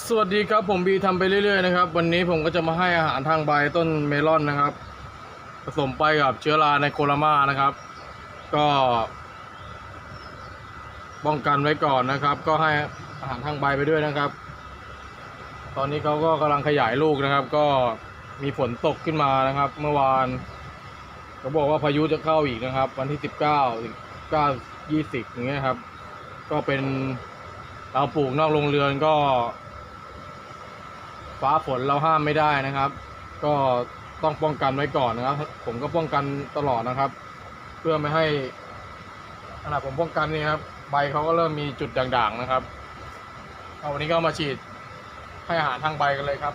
สวัสดีครับผมบีทำไปเรื่อยๆนะครับ วันนี้ผมก็จะมาให้อาหารทางใบต้นเมลอนนะครับ ผสมไปกับเชื้อราในโคลามานะครับ ก็ป้องกันไว้ก่อนนะครับ ก็ให้อาหารทางใบไปด้วยนะครับ ตอนนี้เขาก็กำลังขยายลูกนะครับ ก็มีฝนตกขึ้นมานะครับ เมื่อวานเขาบอกว่าพายุจะเข้าอีกนะครับ วันที่สิบเก้าเก้ายี่สิบอย่างเงี้ยครับ ก็เป็นเราปลูกนอกโรงเรือนก็ ฟ้าฝนเราห้ามไม่ได้นะครับ ก็ต้องป้องกันไว้ก่อนนะครับ ผมก็ป้องกันตลอดนะครับ เพื่อไม่ให้ขณะผมป้องกันนี่ครับใบเขาก็เริ่มมีจุดด่างๆนะครับเอาวันนี้ก็มาฉีดให้อาหารทางใบกันเลยครับ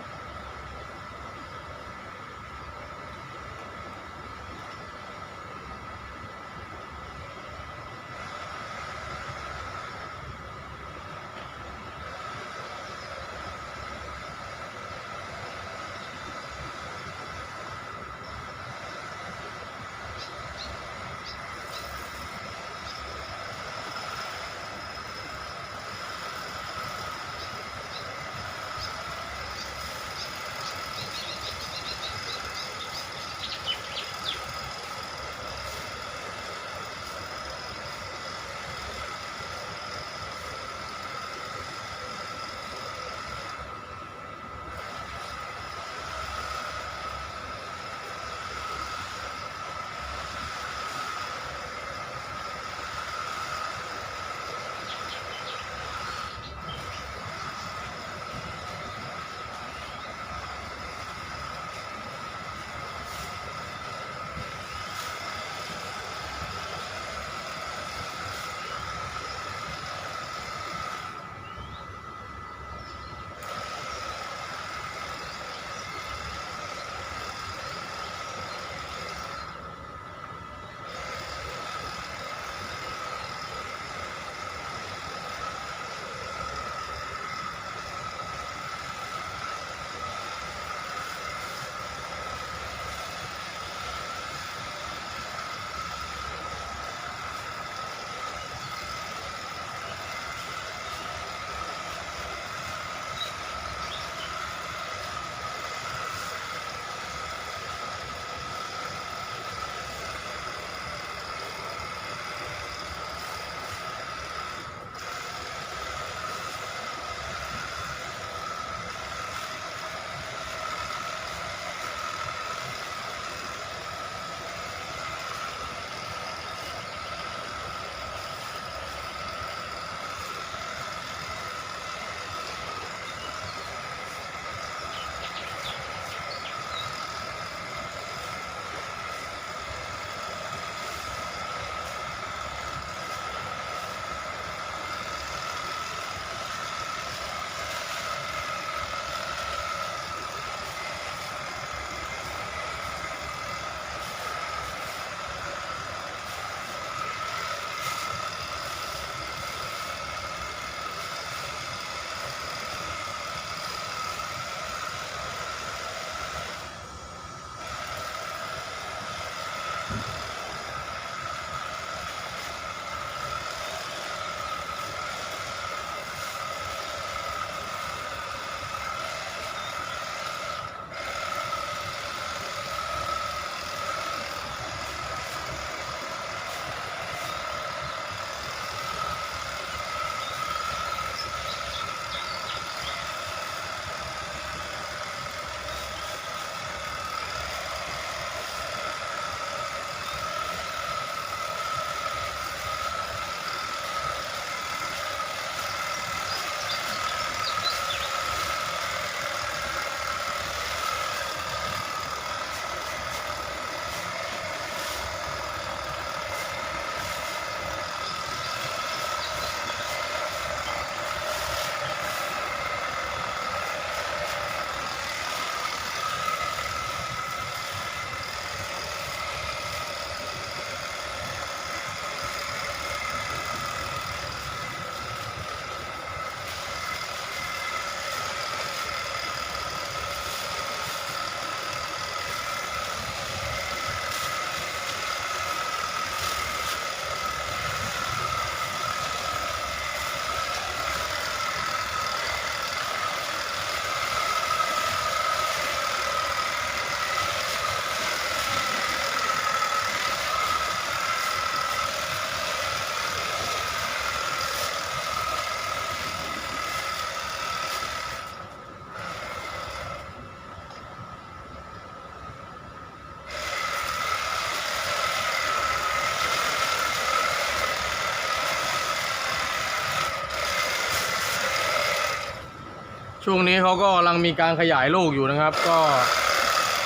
ช่วงนี้เขาก็กำลังมีการขยายลูกอยู่นะครับ ก็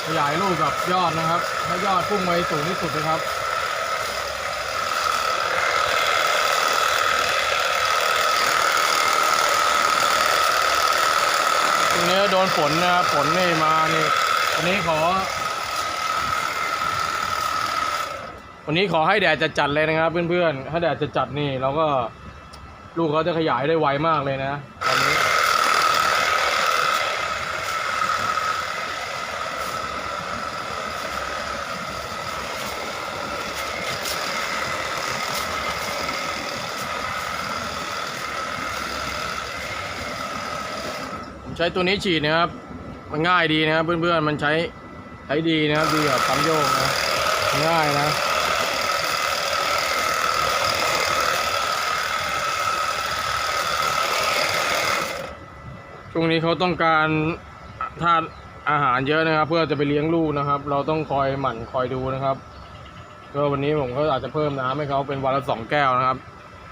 ขยายลูกกับยอดนะครับให้ยอดพุ่งไปสูงที่สุดนะครับตรงนี้โดนฝนนะครับฝนนี่มานี่วันนี้ขอ วันนี้ขอให้แดดจะจัดๆเลยนะครับ เพื่อนๆถ้าแดดจะจัดนี่เราก็ลูกเขาจะขยายได้ไวมากเลยนะตอนนี้ ผมใช้ตัวนี้ฉีดนะครับ มันง่ายดีนะครับเพื่อนๆ มันใช้ใช้ดีนะครับดีกว่าปั๊มโยกนะง่ายนะช่วงนี้เขาต้องการธาตุอาหารเยอะนะครับ เพื่อจะไปเลี้ยงลูกนะครับ เราต้องคอยหมั่นคอยดูนะครับก็วันนี้ผมก็อาจจะเพิ่มน้ำให้เขาเป็นวันละสองแก้วนะครับ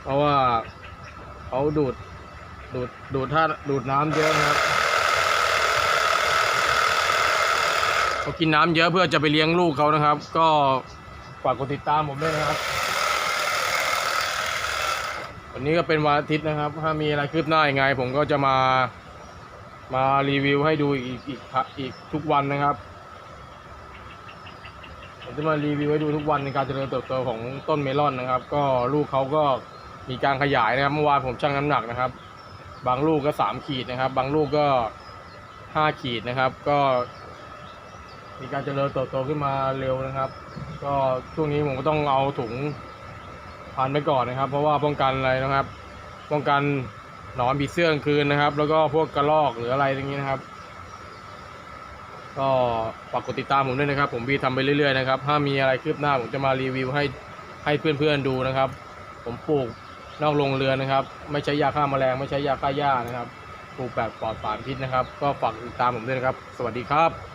เพราะว่าเขาดูดดูดดูดธาตุดูดน้ำเยอะนะครับ เขากินน้ำเยอะเพื่อจะไปเลี้ยงลูกเขานะครับ ก็ฝากกดติดตามผมด้วยนะครับ วันนี้ก็เป็นวันอาทิตย์นะครับ ถ้ามีอะไรคืบหน้ายังไง ผมก็จะมามารีวิวให้ดูอีกอีกอีกอีกทุกวันนะครับผมจะมารีวิวให้ดูทุกวันในการเจริญเติบโตของต้นเมลอนนะครับ ก็ลูกเขาก็มีการขยายนะครับ เมื่อวานผมชั่งน้ำหนักนะครับ บางลูกก็สามขีดนะครับ บางลูกก็ห้าขีดนะครับ ก็ มีการเจริญเติบโตขึ้นมาเร็วนะครับ ก็ช่วงนี้ผมก็ต้องเอาถุงพันไปก่อนนะครับ เพราะว่าป้องกันอะไรนะครับ ป้องกันหนอนบีเสื้อกลางคืนนะครับ แล้วก็พวกกระรอกหรืออะไรอย่างนี้นะครับ ก็ฝากกดติดตามผมด้วยนะครับ ผมบีทำไปเรื่อยๆนะครับ ถ้ามีอะไรคืบหน้าผมจะมารีวิวให้ให้เพื่อนๆดูนะครับ ผมปลูกนอกโรงเรือนนะครับ ไม่ใช้ยาฆ่าแมลงไม่ใช้ยาฆ่าหญ้านะครับปลูกแบบปลอดสารพิษนะครับ ก็ฝากติดตามผมด้วยนะครับ สวัสดีครับ